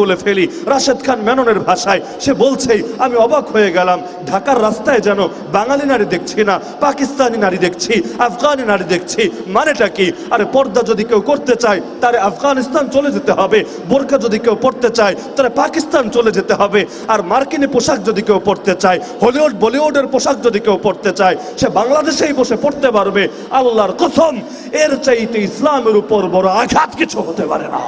বলে ফেলি, রাশেদ খান মেননের ভাষায়। সে বলছেই, আমি অবাক হয়ে গেলাম, ঢাকার রাস্তায় যেন বাঙালি নারী দেখছি না, পাকিস্তানি নারী দেখছি, আফগানি নারী দেখছি, মানেটা কি? আরে পর্দা যদি কেউ করতে চায়, তারে আফগানিস্তান চলে যেতে হবে বোরকা যদি কেউ পড়তে চায় তাহলে পাকিস্তান চলে যেতে হবে, আর মার্কিনী পোশাক যদি কেউ পড়তে চায়, হলিউড, বলিউডের পোশাক যদি কেউ পড়তে চায়, সে বাংলাদেশেই বসে পড়তে পারবে, আল্লাহর কসম, এর চাইতে ইসলামের উপর বড় আঘাত কিছু হতে পারে না।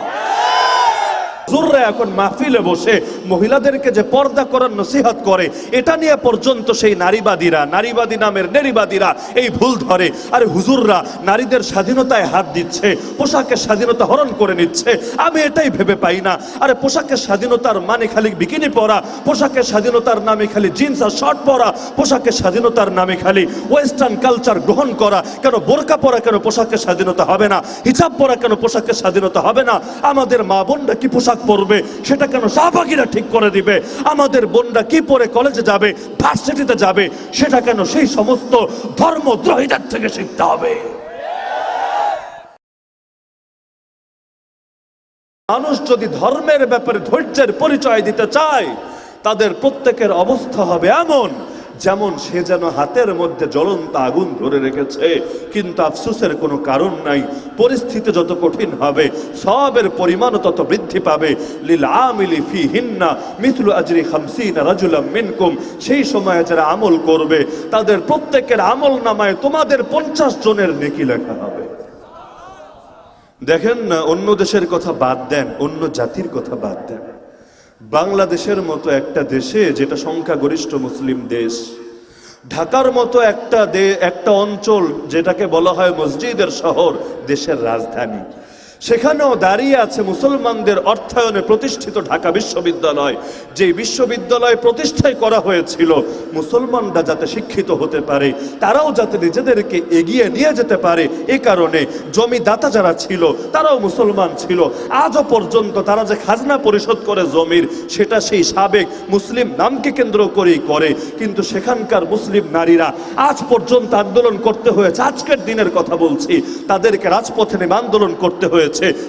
হুজুররা এখন মাহফিলে বসে মহিলাদেরকে যে পর্দা করার নসিহত করে, এটা নিয়ে পর্যন্ত সেই নারীবাদীরা, নারীবাদী নামের নারীবাদীরা এই ভুল ধরে। আরে হুজুররা, নারীদের স্বাধীনতায় হাত দিচ্ছে, পোশাকের স্বাধীনতা হরণ করে নিচ্ছে। আমি এটাই ভেবে পাই না। আরে পোশাকের স্বাধীনতার মানে খালি বিকিনি পরা, পোশাকের স্বাধীনতার নামে খালি জিন্স আর শর্ট পরা, পোশাকের স্বাধীনতার নামে খালি ওয়েস্টার্ন কালচার গ্রহণ করা। কেন বোরকা পরা কেন পোশাকের স্বাধীনতা হবে না? হিজাব পরা কেন পোশাকের স্বাধীনতা হবে না? আমাদের মা বোনরা কি পোশাক পরবে সেটা কেন শাহবাগিরা ঠিক করে দিবে? আমাদের বোনরা কি পরে কলেজে যাবে ভার্সিটিতে যাবে, সেটা কেন সেই সমস্ত ধর্মদ্রোহীদের থেকে শিখতে হবে? মানুষ যদি ধর্মের ব্যাপারে ধৈর্যের পরিচয় দিতে চায়, তাদের প্রত্যেকের অবস্থা হবে এমন। যেমন সে যেন হাতের মধ্যে জ্বলন্ত আগুন ধরে রেখেছে, কিন্তু আফসোসের কোনো কারণ নাই। পরিস্থিতি যত কঠিন হবে, সবের পরিমাণও তত বৃদ্ধি পাবে। লিল আজরি সেই সময়ে যারা আমল করবে, তাদের প্রত্যেকের আমল নামায় তোমাদের পঞ্চাশ জনের নেকি লেখা হবে। দেখেন না, অন্য দেশের কথা বাদ দেন, অন্য জাতির কথা বাদ দেন। বাংলাদেশের মতো একটা দেশে যেটা সংখ্যাগরিষ্ঠ মুসলিম দেশ, ঢাকার মতো একটা দে, একটা অঞ্চল যেটাকে বলা হয় মসজিদের শহর, দেশের রাজধানী। সেখানেও দাঁড়িয়ে আছে মুসলমানদের অর্থায়নে প্রতিষ্ঠিত ঢাকা বিশ্ববিদ্যালয়। যে বিশ্ববিদ্যালয় প্রতিষ্ঠাই করা হয়েছিল, মুসলমানরা যাতে শিক্ষিত হতে পারে, তারাও যাতে নিজেদেরকে এগিয়ে নিয়ে যেতে পারে, এ কারণে জমিদাতা যারা ছিল, তারাও মুসলমান ছিল। আজও পর্যন্ত তারা যে খাজনা পরিশোধ করে জমির, সেটা সেই সাবেক মুসলিম নামকে কেন্দ্র করেই করে। কিন্তু সেখানকার মুসলিম নারীরা আজ পর্যন্ত আন্দোলন করতে হয়েছে। আজকের দিনের কথা বলছি, তাদেরকে রাজপথে নেমে আন্দোলন করতে হয়েছে।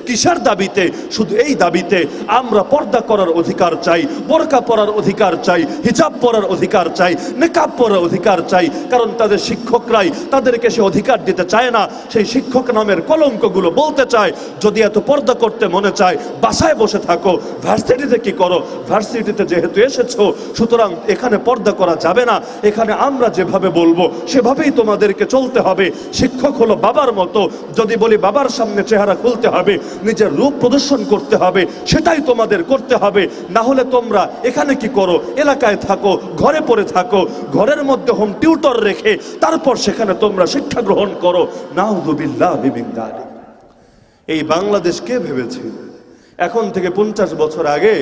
কিসের দাবিতে? শুধু এই দাবিতে আমরা পর্দা করার অধিকার চাই, বোরকা পরার অধিকার চাই, হিজাব পরার অধিকার চাই, নেকাব পরার অধিকার চাই। কারণ তাদের শিক্ষকরাই তাদেরকে সে অধিকার দিতে চায় না। সেই শিক্ষক নামের কলঙ্কগুলো বলতে চায়, যদি এত পর্দা করতে মনে চায়, বাসায় বসে থাকো। ভার্সিটিতে কি করো? ভার্সিটিতে যেহেতু এসেছ, সুতরাং এখানে পর্দা করা যাবে না। এখানে আমরা যেভাবে বলব, সেভাবেই তোমাদেরকে চলতে হবে। শিক্ষক হলো বাবার মতো। যদি বলি বাবার সামনে চেহারা খুলতে হবে, নিজের রূপ প্রদর্শন করতে হবে, সেটাই তোমাদের করতে হবে। না হলে তোমরা এখানে কি করো? এলাকায় থাকো, ঘরে পড়ে থাকো, ঘরের মধ্যে হোম টিউটর রেখে তারপর সেখানে তোমরা শিক্ষা গ্রহণ করো। নাউদুবিল্লাহ এই বাংলাদেশ কে ভেবেছিল এখন থেকে পঞ্চাশ বছর আগে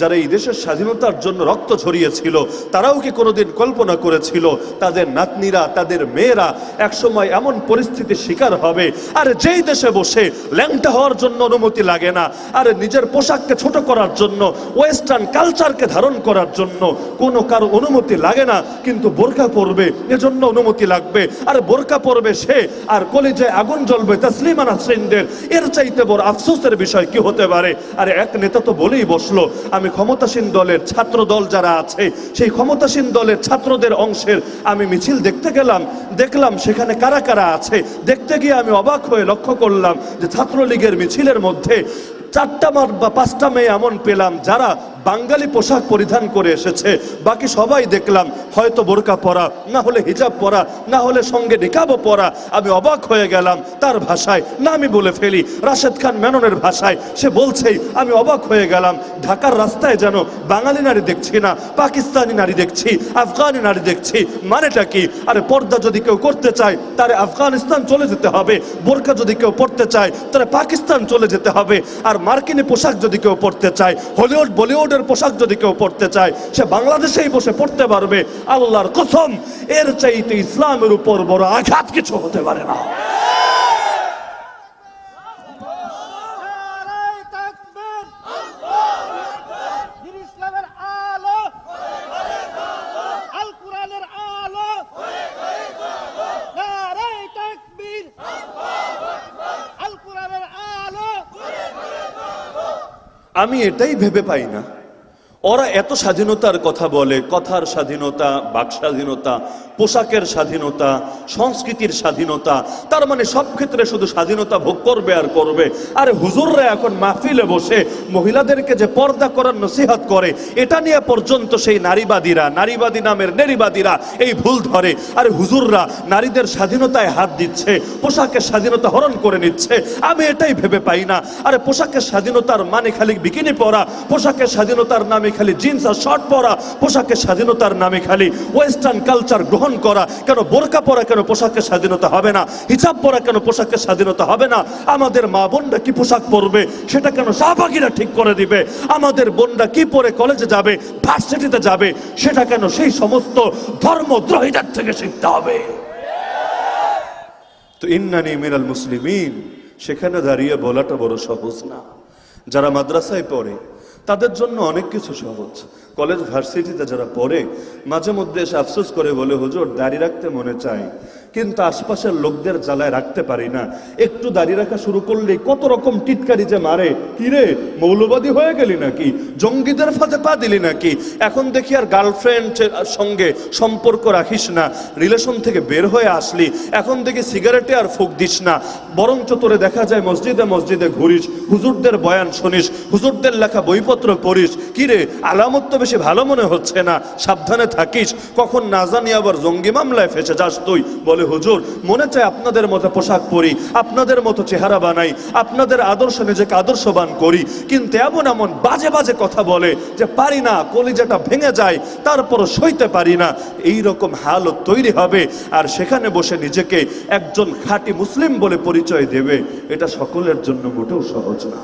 যারা এই দেশের স্বাধীনতার জন্য রক্ত ঝরিয়েছিল, তারাও কি কোনোদিন কল্পনা করেছিল তাদের নাতনিরা, তাদের মেয়েরা একসময় এমন পরিস্থিতির শিকার হবে? আর যেই দেশে বসে ল্যাংটা হওয়ার জন্য অনুমতি লাগে না, আর নিজের পোশাককে ছোট করার জন্য, ওয়েস্টার্ন কালচারকে ধারণ করার জন্য কোনো কারও অনুমতি লাগে না, কিন্তু বোরকা পরবে, এজন্য অনুমতি লাগবে। আর বোরকা পরবে সে, আর কলেজে আগুন জ্বলবে তসলিমা নাসরিনদের, এর চাইতে বড় আফসোসের বিষয় কি হতে পারে? আর এক নেতা তো বলেই বসল আমি ক্ষমতাসীন দলের ছাত্র দল যারা আছে, সেই ক্ষমতাসীন দলের ছাত্রদের অংশের আমি মিছিল দেখতে গেলাম। দেখলাম সেখানে কারা কারা আছে। দেখতে গিয়ে আমি অবাক হয়ে লক্ষ্য করলাম যে ছাত্রলীগের মিছিলের মধ্যে চারটা বা পাঁচটা মেয়ে এমন পেলাম যারা বাঙালি পোশাক পরিধান করে এসেছে। বাকি সবাই দেখলাম, হয়তো বোরকা পরা, না হলে হিজাব পরা, না হলে সঙ্গে নিকাবও পরা। আমি অবাক হয়ে গেলাম, তার ভাষায়, না আমি বলে ফেলি, রাশেদ খান মেননের ভাষায়। সে বলছেই, আমি অবাক হয়ে গেলাম, ঢাকার রাস্তায় যেন বাঙালি নারী দেখছি না, পাকিস্তানি নারী দেখছি, আফগানি নারী দেখছি, মানেটা কি? আরে পর্দা যদি কেউ করতে চায়, তারে আফগানিস্তান চলে যেতে হবে। বোরকা যদি কেউ পড়তে চায় তাহলে পাকিস্তান চলে যেতে হবে। আর মার্কিনী পোশাক যদি কেউ পড়তে চায়, হলিউড বলিউডের পোশাক যদি কেউ পড়তে চায়, সে বাংলাদেশেই বসে পড়তে পারবে। আল্লাহর কসম, এর চাইতে ইসলামের উপর বড় আঘাত কিছু হতে পারে না। আমি এটাই ভেবে পাই না। ওরা এত স্বাধীনতার কথা বলে, কথার স্বাধীনতা, বাক স্বাধীনতা, পোশাকের স্বাধীনতা, সংস্কৃতির স্বাধীনতা, তার মানে সব ক্ষেত্রে শুধু স্বাধীনতা ভোগ করবে আর করবে। আর হুজুররা এখন মাহফিলে বসে মহিলাদেরকে যে পর্দা করার নসিহত করে, এটা নিয়ে পর্যন্ত সেই নারীবাদীরা, নারীবাদী নামের নারীবাদীরা এই ভুল ধরে। আর হুজুররা, নারীদের স্বাধীনতায় হাত দিচ্ছে, পোশাকের স্বাধীনতা হরণ করে নিচ্ছে। আমি এটাই ভেবে পাই না। আরে পোশাকের স্বাধীনতার মানে খালি বিকিনি পরা, পোশাকের স্বাধীনতার নামে খালি জিন্স আর শর্ট পরা, পোশাকের স্বাধীনতার নামে খালি ওয়েস্টার্ন কালচার গ্রহণ করা। কেন বোরকা পরা কেন পোশাকের স্বাধীনতা হবে না? হিজাব পরা কেন পোশাকের স্বাধীনতা হবে না? আমাদের মা বোনরা কি পোশাক পরবে? সেটা কেন শাহবাগীরা ঠিক করে দিবে? আমাদের বোনরা কি পরে কলেজে যাবে? ভার্সিটিতে যাবে? সেটা কেন সেই সমস্ত ধর্মদ্রোহীদের থেকে শিখতে হবে? তো ইন্নানি মিনাল মুসলিমিন, সেখানে দাঁড়িয়ে বলাটা বড় সহজ না। যারা মাদ্রাসায় পড়ে তাদের জন্য অনেক কিছু সহজ। কলেজ ভার্সিটিতে যারা পড়ে, মাঝে মধ্যে এসে আফসোস করে বলে, হুজুর, দাড়ি রাখতে মনে চায় কিন্তু আশপাশের লোকদের জ্বালায় রাখতে পারি না। একটু দাঁড়িয়ে রাখা শুরু করলেই কত রকম টিটকারি যে মারে। কিরে, মৌলবাদী হয়ে গেলি নাকি? জঙ্গিদের ফাঁদে পা দিলি নাকি? এখন দেখি আর গার্লফ্রেন্ড সঙ্গে সম্পর্ক রাখিস না। রিলেশন থেকে বের হয়ে আসলি। এখন দেখি সিগারেটে আর ফুক দিস না। বরঞ্চ তোরে দেখা যায় মসজিদে মসজিদে ঘুরিস, হুজুরদের বয়ান শুনিস, হুজুরদের লেখা বইপত্র পড়িস। কিরে, আলামত তো বেশি ভালো মনে হচ্ছে না। সাবধানে থাকিস। কখন না জানি আবার জঙ্গি মামলায় ফেসে যাস তুই। বলে হুজুর, মনে চায় আপনাদের মতো পোশাক পরি, আপনাদের মতো চেহারা বানাই, আপনাদের আদর্শ নিজেকে আদর্শবান করি। কিন্তু এমন এমন বাজে বাজে কথা বলে যে পারি না, কলিজাটা ভেঙে যায়, তারপরও সইতে পারি না। এই রকম হালত তৈরি হবে আর সেখানে বসে নিজেকে একজন খাঁটি মুসলিম বলে পরিচয় দেবে, এটা সকলের জন্য মোটেও সহজ না।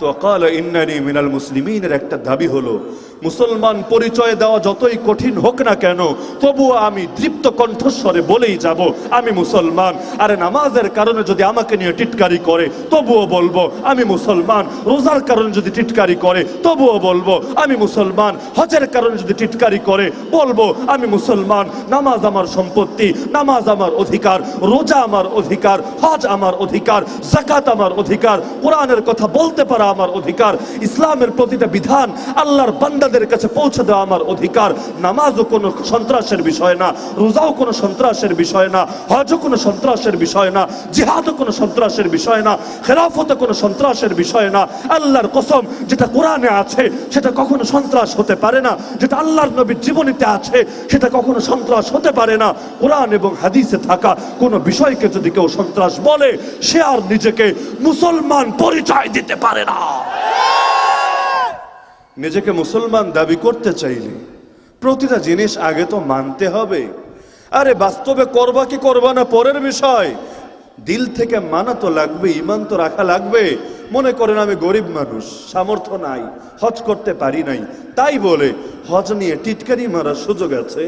তো অকাল ইন্নানি মিনাল মুসলিমিনের একটা দাবি হলো মুসলমান পরিচয় দেওয়া যতই কঠিন হোক না কেন, তবুও আমি দৃপ্ত কণ্ঠস্বরে বলেই যাব, আমি মুসলমান। আরে নামাজের কারণে যদি আমাকে নিয়ে টিটকারি করে, তবুও বলব, আমি মুসলমান। রোজার কারণে যদি টিটকারি করে, তবুও বলব, আমি মুসলমান। হজের কারণে যদি টিটকারি করে, বলব, আমি মুসলমান। নামাজ আমার সম্পত্তি, নামাজ আমার অধিকার, রোজা আমার অধিকার, হজ আমার অধিকার জাকাত আমার অধিকার, কোরআনের কথা বলতে পারা আমার অধিকার। ইসলামের প্রতিটা বিধান আল্লাহর বান্দাদের কাছে পৌঁছে দেওয়া আমার অধিকার। নামাজও কোনো সন্ত্রাসের বিষয় না, রোজাও কোনো সন্ত্রাসের বিষয় না, হজও কোনো সন্ত্রাসের বিষয় না, জিহাদও কোনো সন্ত্রাসের বিষয় না, খেলাফতও কোনো সন্ত্রাসের বিষয় না। আল্লাহর কসম, যেটা কোরআনে আছে, সেটা কখনো সন্ত্রাস হতে পারে না। যেটা আল্লাহর নবীর জীবনীতে আছে, সেটা কখনো সন্ত্রাস হতে পারে না। কোরআন এবং হাদিসে থাকা কোনো বিষয়কে যদি কেউ সন্ত্রাস বলে, সে আর নিজেকে মুসলমান পরিচয় দিতে পারে না। নিজেকে মুসলমান দাবি করতে চাইলে প্রতিটা জিনিস আগে তো মানতে হবে। আরে বাস্তবে করবা কি করবা না, পরের বিষয়। দিল থেকে মানা তো লাগবে ইমান তো রাখা লাগবে। মনে করেন আমি গরিব মানুষ, সামর্থ্য নাই, হজ করতে পারি নাই। তাই বলে হজ নিয়ে টিটকারি মারার সুযোগ আছে।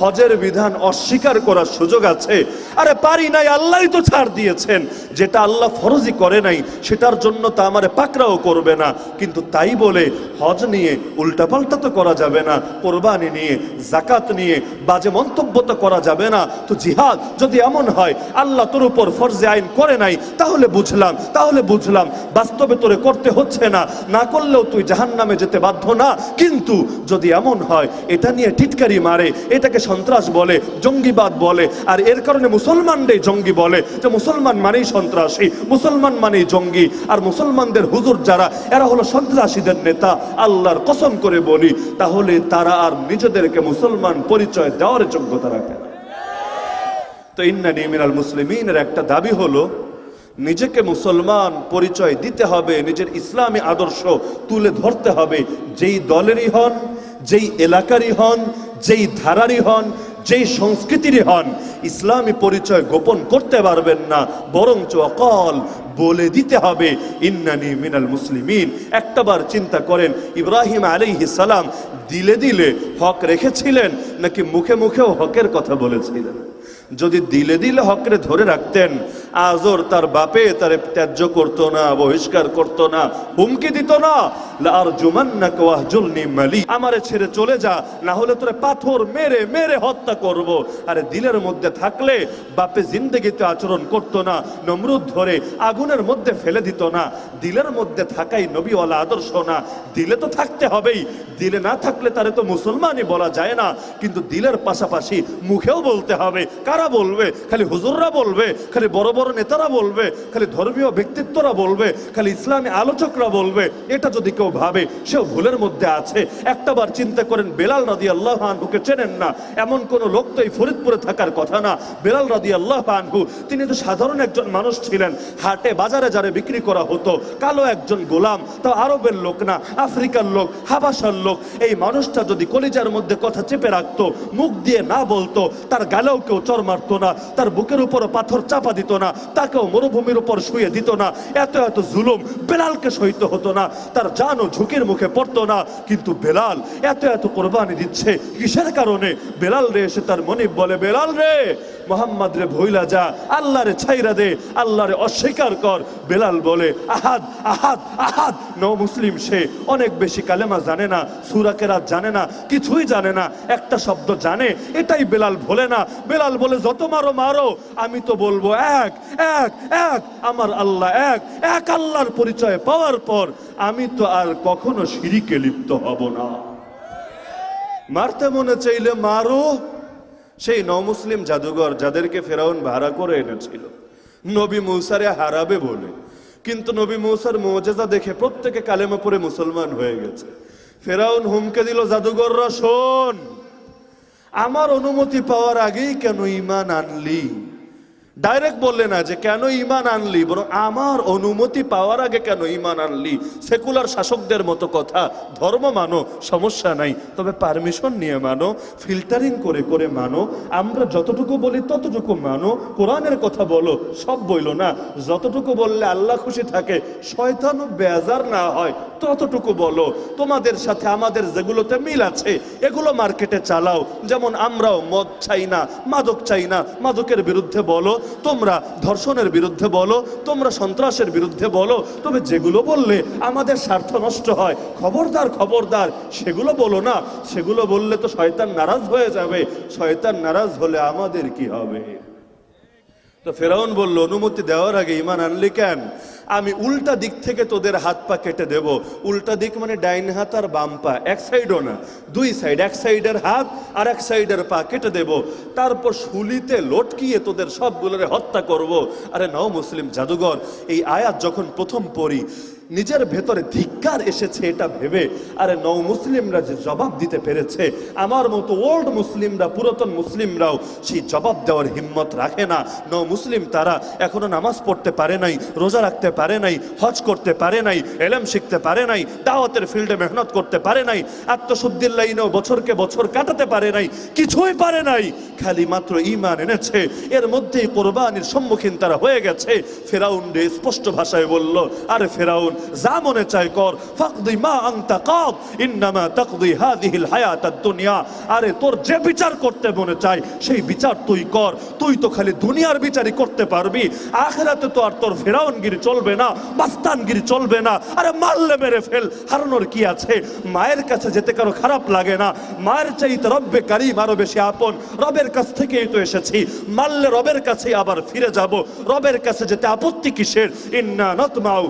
হজের বিধান অস্বীকার করার সুযোগ আছে। আরে পারি নাই, আল্লাহই তো ছাড় দিয়েছেন। যেটা আল্লাহ ফরজি করে নাই, সেটার জন্য তা আমারে পাকড়াও করবে না। কিন্তু তাই বলে হজ নিয়ে উল্টাপাল্টা তো করা যাবে না, কোরবানি নিয়ে জাকাত নিয়ে বাজে মন্তব্য তো করা যাবে না। তো জিহাদ যদি এমন হয়, আল্লাহ তোর উপর ফরজে আইন করে নাই, তাহলে বুঝলাম তাহলে বুঝলাম, বাস্তবে তোরে করতে হচ্ছে না। না করলেও তুই জাহান নামে যেতে বাধ্য না। কিন্তু যদি এমন হয়, এটা নিয়ে টিটকারি মারে, এটাকে সন্ত্রাস বলে, জঙ্গিবাদ বলে, আর এর কারণে মুসলমানরাই জঙ্গি বলে যে মুসলমান মানেই সন্ত্রাসী, মুসলমান মানেই জঙ্গি। আর মুসলমানদের হুজুর যারা, এরা হলো সন্ত্রাসীদের নেতা। আল্লাহর কসম করে বলি, তাহলে তারা আর নিজেদেরকে মুসলমান পরিচয় দেওয়ার যোগ্যতা রাখে তো ইন্নানি মিনাল মুসলিমিনের একটা দাবি হলো, নিজেকে মুসলমান পরিচয় দিতে হবে, নিজের ইসলামী আদর্শ তুলে ধরতে হবে। যেই দলেরই হন যেই এলাকারই হন, যেই ধারারই হন, যেই সংস্কৃতিরই হন, ইসলামী পরিচয় গোপন করতে পারবেন না, বরঞ্চ অকল বলে দিতে হবে, ইন্নানি মিনাল মুসলিমিন। একটাবার চিন্তা করেন, ইব্রাহিম আলাইহিস সালাম দিলে দিলে হক রেখেছিলেন, নাকি মুখে মুখেও হকের কথা বলেছিলেন? যদি দিলে দিলে হকরে ধরে রাখতেন আজর তার বাপে তার ত্যায্য করতো না, বহিষ্কার করতো না, হুমকি দিত না আমারে ছেড়ে চলে যা না হলে তোরে পাথর মেরে মেরে হত্যা করব। আরে দিলের মধ্যে থাকলে বাপে জিন্দেগিতে আচরণ করতো না, নমরুদ ধরে আগুনের মধ্যে ফেলে দিত না। দিলের মধ্যে থাকাই নবীওয়ালা আদর্শ না। দিলে তো থাকতে হবেই, দিলে না থাকলে তারে তো মুসলমানই বলা যায় না। কিন্তু দিলের পাশাপাশি মুখেও বলতে হবে, কারা বলবে? খালি হুজুররা বলবে, খালি বড় বড় নেতারা বলবে, খালি ধর্মীয় ব্যক্তিত্বরা বলবে, খালি ইসলামী আলোচকরা বলবে। এটা যদি কেউ ভাবে সেও ভুলের মধ্যে আছে। একটাবার চিন্তা করেন, বেলাল রাদি আল্লাহ আনহুকে চেনেন না। এমন কোন লোক তো এই ফরিদপুরে থাকার কথা না। বেলাল রাদি আল্লাহ আনহু, তিনি তো সাধারণ একজন মানুষ ছিলেন। হাটে বাজারে যারে বিক্রি করা হতো, কালো একজন গোলাম, তা আরবের লোক না, আফ্রিকার লোক, হাবাসার লোক। এই মানুষটা যদি কলিজার মধ্যে কথা চেপে রাখতো, মুখ দিয়ে না বলতো, তার গালেও কেউ চর মারতো না, তার বুকের উপর পাথর চাপা দিত না, তাকেও মরুভূমির উপর শুয়ে দিত না। এত এত জুলুম বেলালকে সইতে হতো না। তার জানও ঝুঁকির মুখে পড়তো না। কিন্তু বেলাল এত এত কোরবানি দিচ্ছে। কিসের কারণে? বেলাল রে এসে তার মনিব বলে, বেলাল রে, মোহাম্মদ রে ভইলা যা আল্লাহ রে ছাইরা দে আল্লাহ রে অস্বীকার কর। বেলাল বলে, আহাদ আহাদ আহাদ। ন মুসলিম সে অনেক বেশি কালেমা জানে না সুরাকেরা জানে না, কিছুই জানে না, একটা শব্দ জানে, এটাই বেলাল ভোলে না। বেলাল বলে, যত মারো মারো, আমি তো বলব এক এক এক, আমার আল্লাহ এক এক আল্লাহর পরিচয় পাওয়ার পর আমি তো আর কখনো শিরিকে লিপ্ত হব না। মারতে মনে চাইলে মারো। সেই নমুসলিম জাদুঘর যাদেরকে ফেরাউন ভাড়া করে এনেছিল, নবী মৌসারে হারাবে বলে। কিন্তু নবী মৌসার মৌজেজা দেখে প্রত্যেকে কালেমা পরে মুসলমান হয়ে গেছে। ফেরাউন হুমকে দিল, জাদুঘররা শোন, আমার অনুমতি পাওয়ার আগেই কেন ইমান আনলি? ডাইরেক্ট বললে না যে, কেন ইমান আনলি? বরং আমার অনুমতি পাওয়ার আগে কেন ইমান আনলি? সেকুলার শাসকদের মতো কথা। ধর্ম মানো, সমস্যা নাই। তবে পারমিশন নিয়ে মানো ফিল্টারিং করে করে মানো। আমরা যতটুকু বলি ততটুকু মানো। কোরআনের কথা বলো, সব বইলো না। যতটুকু বললে আল্লাহ খুশি থাকে, শয়তানও বেজার না হয়। ততটুকু বলো। তোমাদের সাথে আমাদের যেগুলোতে মিল আছে, এগুলো মার্কেটে চালাও। যেমন আমরাও মদ চাই না, মাদক চাই না। মাদকের বিরুদ্ধে বলো, তোমরা ধর্ষণের বিরুদ্ধে বলো, তোমরা সন্ত্রাসের বিরুদ্ধে বলো। তবে যেগুলো বললে আমাদের স্বার্থ নষ্ট হয়, খবরদার খবরদার, সেগুলো বলো না। সেগুলো বললে তো শয়তান নারাজ হয়ে যাবে। শয়তান নারাজ হলে আমাদের কি হবে? তো ফেরাউন বলল, অনুমতি দেওয়ার আগে ইমান আনলি কেন? আমি উল্টা দিক থেকে তোদের হাত পা কেটে দেব। উল্টা দিক মানে ডাইন হাত আর বাম পা। এক সাইডও না। দুই সাইড, এক সাইডের হাত আর এক সাইডের পা কেটে দেব। তারপর শুলিতে লটকিয়ে তোদের সবগুলোরে হত্যা করব। আরে নও মুসলিম জাদুঘর, এই আয়াত যখন প্রথম পড়ি নিজের ভেতরে ধিক্কার এসেছে এটা ভেবে। আরে নৌ মুসলিমরা যে জবাব দিতে পেরেছে, আমার মতো ওল্ড মুসলিমরা, পুরাতন মুসলিমরাও সেই জবাব দেওয়ার হিম্মত রাখে না। নৌ মুসলিম তারা এখনও নামাজ পড়তে পারে নাই, রোজা রাখতে পারে নাই, হজ করতে পারে নাই, এলেম শিখতে পারে নাই, দাওয়াতের ফিল্ডে মেহনত করতে পারে নাই আত্মশুদ্ধির লাইনেও বছরকে বছর কাটাতে পারে নাই, কিছুই পারে নাই। খালি মাত্র ইমান এনেছে, এর মধ্যেই কোরবানির সম্মুখীন তারা হয়ে গেছে। ফেরাউন স্পষ্ট ভাষায় বলল, আরে ফেরাউন চায় কর মা আনতা কাদ, ইন্নামা হাদিহিল দুনিয়া আরে, তোর যে বিচার করতে মনে চায় সেই বিচার তুই কর। তুই তো খালি দুনিয়ার বিচারই করতে পারবি। আখেরাতে তো আর তোর ফেরাউনগিরি চলবে না, বাস্তানগিরি চলবে না। আরে, মারলে মেরে ফেল, হারানোর কি আছে? মায়ের কাছে যেতে কারও খারাপ লাগে না। মায়ের চাইতে রব্বে কারিম আরও বেশি আপন। রবের কাছ থেকেই তো এসেছি। মারলে রবের কাছে আবার ফিরে যাব। রবের কাছে যেতে আপত্তি কিসের? ইন্না নাতমাউ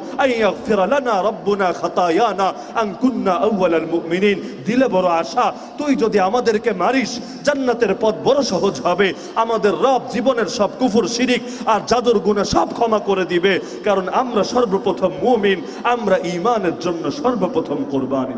আইয়াগফিরা লানা রাব্বুনা খাতায়ানা আন কুন্না আউওয়ালাল মুমিনিন। দিলে বড় আশা, তুই যদি আমাদেরকে মারিস, জান্নাতের পথ বড় সহজ হবে। আমাদের রব জীবনের সব শিরিক আর জাদুর গুণে সব ক্ষমা করে দিবে। কারণ আমরা সর্বপ্রথম মুমিন, আমরা ঈমানের জন্য সর্বপ্রথম কোরবানি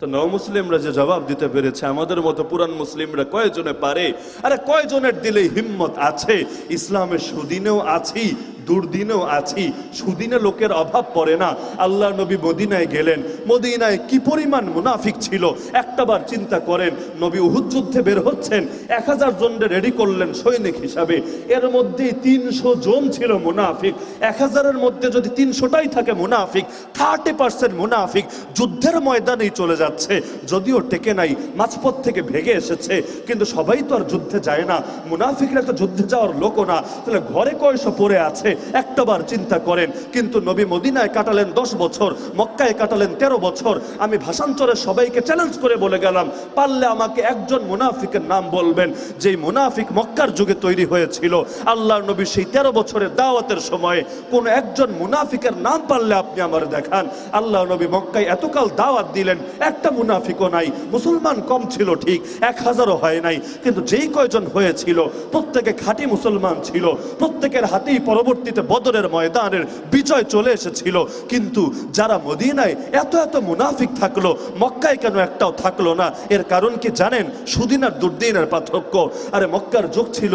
তো নও মুসলিমরা যে জবাব দিতে পেরেছে, আমাদের মতো পুরান মুসলিমরা কয়জনে পারে? আরে কয়জনের দিলে হিম্মত আছে? ইসলামের সুদিনেও আছি দুর্দিনেও আছি, সুদিনে লোকের অভাব পড়ে না। আল্লাহ নবী মদিনায় গেলেন। মদিনায় কি পরিমাণ মুনাফিক ছিল? একটাবার চিন্তা করেন, নবী উহুদ যুদ্ধে বের হচ্ছেন, এক হাজার জনরে রেডি করলেন সৈনিক হিসাবে। এর মধ্যে তিনশো জন ছিল মুনাফিক। এক হাজারের মধ্যে যদি তিনশোটাই থাকে মুনাফিক থার্টি পার্সেন্ট মুনাফিক, যুদ্ধের ময়দানেই চলে যাচ্ছে। যদিও টেকে নাই, মাঝপথ থেকে ভেগে এসেছে, কিন্তু সবাই তো আর যুদ্ধে যায় না। মুনাফিকরা তো যুদ্ধে যাওয়ার লোকও না। তাহলে ঘরে কয়শো পড়ে আছে? একটাবার চিন্তা করেন, কিন্তু নবী মদিনায় কাটালেন দশ বছর, মক্কায় কাটালেন তেরো বছর। আমি ভাষান্তরে সবাইকে চ্যালেঞ্জ করে বলে গেলাম, পারলে আমাকে একজন মুনাফিকের নাম বলবেন, যেই মুনাফিক মক্কার যুগে তৈরি হয়েছিল। আল্লাহর নবী সেই তেরো বছরের দাওয়াতের সময়ে কোন একজন মুনাফিকের নাম পারলে আপনি আমার দেখান। আল্লাহ নবী মক্কায় এতকাল দাওয়াত দিলেন, একটা মুনাফিকও নাই, মুসলমান কম ছিল ঠিক, এক হাজারও হয় নাই। কিন্তু যেই কয়জন হয়েছিল, প্রত্যেকে খাঁটি মুসলমান ছিল, প্রত্যেকের হাতেই পরবর্তীতে বদরের ময়দানের বিজয় চলে এসেছিল। কিন্তু যারা মদিনায় এত এত মুনাফিক থাকল, মক্কায় কেন একটাও থাকল না? এর কারণ কি জানেন? সুদিন আর দুর্দিনের পার্থক্য। আরে মক্কার যুগ ছিল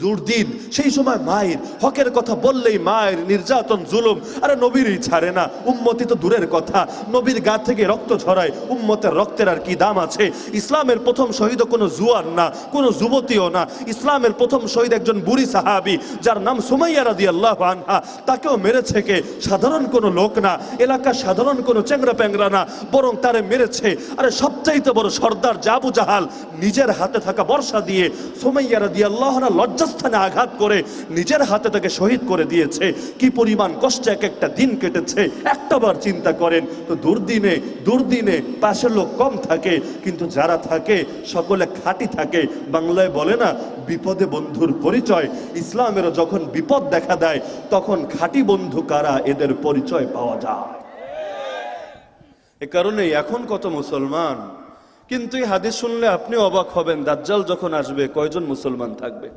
দুর্দিন, সেই সময় মায়ের, হকের কথা বললেই মায়ের নির্যাতন, জুলুম। আরে নবীরই ছাড়ে না, উম্মতি তো দূরের কথা। নবীর গা থেকে রক্ত ঝরায়, উম্মতের রক্তের আর কি দাম আছে? ইসলামের প্রথম শহীদ কোনো জুয়ার না, কোনো যুবতীও না। ইসলামের প্রথম শহীদ একজন বুড়ি সাহাবি, যার নাম সুমাইয়া রাদি আল্লাহ আনহা। তাকেও মেরেছে কে? সাধারণ কোনো লোক না। এলাকার সাধারণ কোনো চেংরা প্যাংরা না, বরং তারে মেরেছে। আরে সবচাইতে বড় সর্দার জাবু জাহাল নিজের হাতে থাকা বর্ষা দিয়ে সুমাইয়া রাদি আল্লাহ লজ্জাস্থানে আঘাত করে নিজের হাতে তাকে শহীদ করে দিয়েছে। কি পরিমাণ কষ্টে এক একটা দিন কেটেছে। একটাবার চিন্তা করেন, তো দুর্দিনে দুর্দিনে পাশের লোক কম থাকে, কিন্তু যারা থাকে, সকলে খাঁটি থাকে। বাংলায় বলে না, বিপদে বন্ধুর পরিচয়। ইসলামেরও যখন বিপদ দেখা দেয়, তখন খাঁটি বন্ধু কারা এদের পরিচয় পাওয়া যায়। এ কারণে এখন কত মুসলমান। কিন্তু এই হাদিস শুনলে আপনি অবাক হবেন, দাজ্জাল যখন আসবে, কয়জন মুসলমান থাকবে?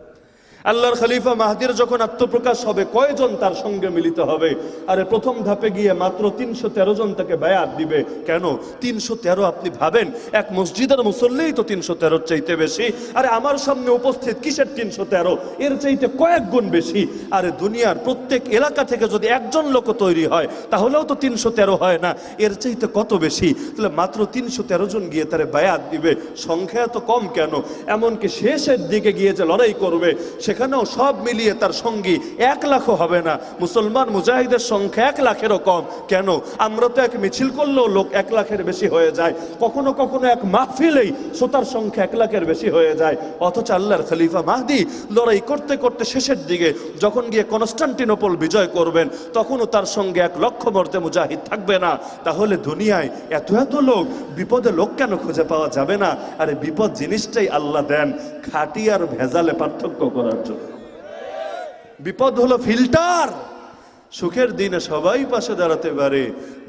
আল্লাহর খলিফা মাহাদির যখন আত্মপ্রকাশ হবে, কয়জন তার সঙ্গে মিলিত হবে? আরে প্রথম ধাপে গিয়ে মাত্র তিনশো তেরো জন তাকে বায়াত দিবে। কেন? তিনশো তেরো আপনি ভাবেন, এক মসজিদের মুসল্লেই তো তিনশো তেরোর চাইতে বেশি। আরে আমার সামনে উপস্থিত কিসের তিনশো তেরো? এর চাইতে কয়েক গুণ বেশি। আরে দুনিয়ার প্রত্যেক এলাকা থেকে যদি একজন লোক তৈরি হয়, তাহলেও তো তিনশো তেরো হয় না। এর চাইতে কত বেশি? তাহলে মাত্র তিনশো তেরো জন গিয়ে তারে বায়াত দিবে। সংখ্যা এত কম কেন? এমনকি শেষের দিকে গিয়ে যে লড়াই করবে সেখানেও সব মিলিয়ে তার সঙ্গী এক লাখও হবে না। মুসলমান মুজাহিদের সংখ্যা এক লাখেরও কম। কেন? আমরা তো এক মিছিল করলেও লোক এক লাখের বেশি হয়ে যায়। কখনো কখনো এক মাহফিলেই শ্রোতার সংখ্যা এক লাখের বেশি হয়ে যায়। অথচ আল্লাহর খলিফা মাহদি লড়াই করতে করতে শেষের দিকে যখন গিয়ে কনস্টান্টিনোপল বিজয় করবেন, তখনও তার সঙ্গে এক লক্ষ মর্তে মুজাহিদ থাকবে না। তাহলে দুনিয়ায় এত এত লোক, বিপদে লোক কেন খুঁজে পাওয়া যাবে না? আরে বিপদ জিনিসটাই আল্লাহ দেন। খাটি আর ভেজালে পার্থক্য করার। জন্য বিপদ হলো ফিল্টার। সুখের দিনে সবাই পাশে দাঁড়াতে পারে।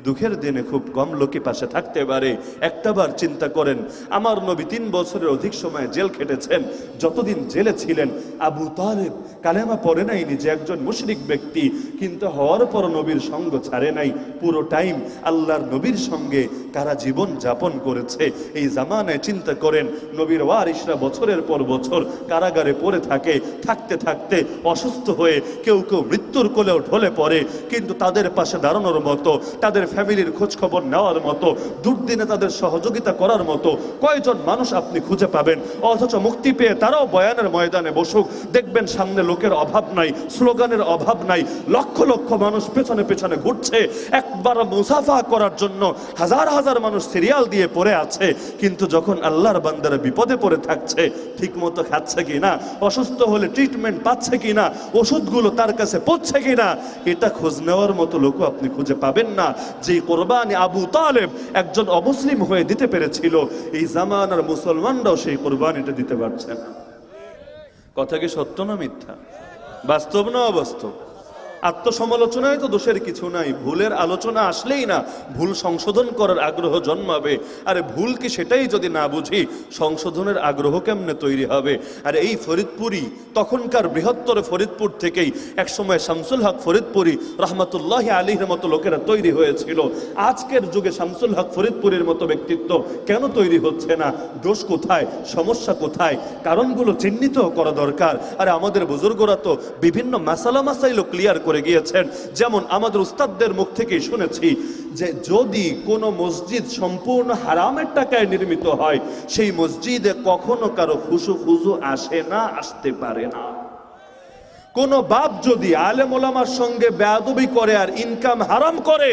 দুঃখের দিনে খুব কম লোকই পাশে থাকতে পারে। একটাবার চিন্তা করেন, আমার নবী তিন বছরের অধিক সময় জেল খেটেছেন, যতদিন জেলে ছিলেন, আবু তালেব কালেমা পড়ে নাই নিজে একজন মুশরিক ব্যক্তি, কিন্তু হওয়ার পর নবীর সঙ্গ ছাড়ে নাই। পুরো টাইম আল্লাহর নবীর সঙ্গে কারা জীবন যাপন করেছে, এই জামানায় চিন্তা করেন, নবীর ওয়ারিসরা বছরের পর বছর কারাগারে পড়ে থাকে, থাকতে থাকতে অসুস্থ হয়ে কেউ কেউ মৃত্যুর কোলেও ঢলে পড়ে, কিন্তু তাদের পাশে দাঁড়ানোর মতো, তাদের ফ্যামিলির খোঁজ খবর নেওয়ার মতো, দুর্দিনে তাদের সহযোগিতা করার মতো কয়জন মানুষ আপনি খুঁজে পাবেন? অথচ মুক্তি পেয়ে তারাও বয়ানের ময়দানে বসুক। দেখবেন সামনে লোকের অভাব নাই, স্লোগানের অভাব নাই, লক্ষ লক্ষ মানুষ পেছনে পেছনে ঘুরছে। একবার মুসাফা করার জন্য হাজার হাজার মানুষ সিরিয়াল দিয়ে পড়ে আছে। কিন্তু যখন আল্লাহর বান্দারা বিপদে পড়ে থাকছে ঠিক মতো খাচ্ছে কিনা, অসুস্থ হলে ট্রিটমেন্ট পাচ্ছে কিনা, ওষুধগুলো তার কাছে পড়ছে কিনা, এটা খোঁজ নেওয়ার মতো লোকও আপনি খুঁজে পাবেন না। যে কোরবানি আবু তালেব একজন অমুসলিম হয়ে দিতে পেরেছিল, এই জামানার মুসলমানরাও সেই কোরবানিটা দিতে পারছে না। কথা কি সত্য না মিথ্যা? বাস্তব না অবাস্তব? আত্মসমালোচনায় তো দোষের কিছু নাই, ভুলের আলোচনা আসলেই না, ভুল সংশোধন করার আগ্রহ জন্মাবে। আরে ভুল কি সেটাই যদি না বুঝি, সংশোধনের আগ্রহ কেমনে তৈরি হবে? আর এই ফরিদপুরি, তখনকার বৃহত্তর ফরিদপুর থেকেই একসময় শামসুল হক ফরিদপুরি রহমতুল্লাহ আলীর মতো লোকেরা তৈরি হয়েছিল। আজকের যুগে শামসুল হক ফরিদপুরের মতো ব্যক্তিত্ব কেন তৈরি হচ্ছে না? দোষ কোথায়? সমস্যা কোথায়? কারণগুলো চিহ্নিত করা দরকার। আর আমাদের বুজুর্গরা তো বিভিন্ন মাসালা মাসাইলও ক্লিয়ার করে গিয়েছেন। যেমন আমাদের উস্তাদদের মুখ থেকেই শুনেছি যে যদি কোনো মসজিদ সম্পূর্ণ হারামের টাকায় নির্মিত হয়, সেই মসজিদে কখনো কারও খুশু খুজু আসে না, আসতে পারে না। কোনো বাপ যদি আলেম ওলামার সঙ্গে বেয়াদবি করে আর ইনকাম হারাম করে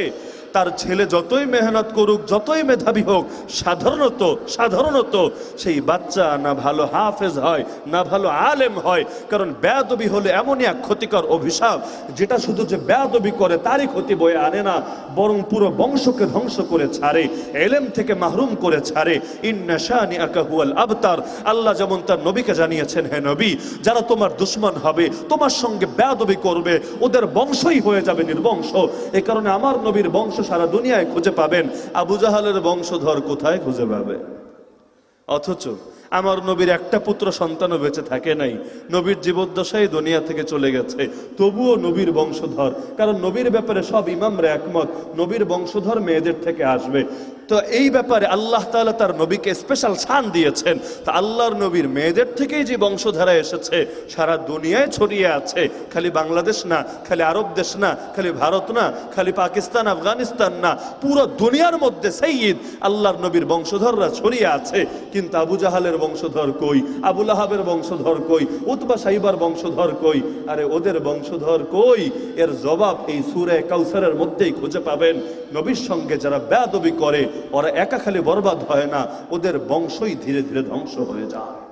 তার ছেলে যতই মেহনত করুক, যতই মেধাবী হোক, সাধারণত সাধারণত সেই বাচ্চা না ভালো হাফেজ হয়, না ভালো আলেম হয়। কারণ বেয়াদবি হলে এমনই এক ক্ষতিকর অভিশাপ, যেটা শুধু যে বেয়াদবি করে তারই ক্ষতি বয়ে আনে না, বরং পুরো বংশকে ধ্বংস করে ছাড়ে, এলেম থেকে মাহরুম করে ছাড়ে। ইন্না শানি আকাহুয়াল আবতার। আল্লাহ যেমন তার নবীকে জানিয়েছেন, হে নবী, যারা তোমার দুশ্মন হবে, তোমার সঙ্গে বেয়াদবি করবে, ওদের বংশই হয়ে যাবে নির্বংশ। এ কারণে আমার নবীর বংশ সারা দুনিয়ায় খুঁজে পাবেন। আবু জাহালের বংশধর কোথায় খুঁজে পাবে? অথচ আমার নবীর একটা পুত্র সন্তানও বেঁচে থাকে নাই। নবীর জীবদ্দশাই দুনিয়া থেকে চলে গেছে। তবুও নবীর বংশধর। কারণ নবীর ব্যাপারে সব ইমামরা একমত। নবীর বংশধর মেয়েদের থেকে আসবে। তো এই ব্যাপারে আল্লাহ তাআলা তার নবীকে স্পেশাল শান দিয়েছেন। তা আল্লাহর নবীর মেয়েদের থেকেই যে বংশধারা এসেছে, সারা দুনিয়ায় ছড়িয়ে আছে। খালি বাংলাদেশ না, খালি আরব দেশ না, খালি ভারত না, খালি পাকিস্তান, আফগানিস্তান না, পুরো দুনিয়ার মধ্যে সৈয়দ আল্লাহর নবীর বংশধররা ছড়িয়ে আছে। কিন্তু আবু জাহালের বংশধর কই? আবুল আহাবের বংশধর কই? উতবা সাইবার বংশধর কই? আরে ওদের বংশধর কই? এর জবাব এই সুরে কাউসারের মধ্যেই খুঁজে পাবেন। নবীর সঙ্গে যারা বেয়াদবি করে ওরা একা খালি বরবাদ হয় না ওদের বংশই ধীরে ধীরে ধ্বংস হয়ে যায়।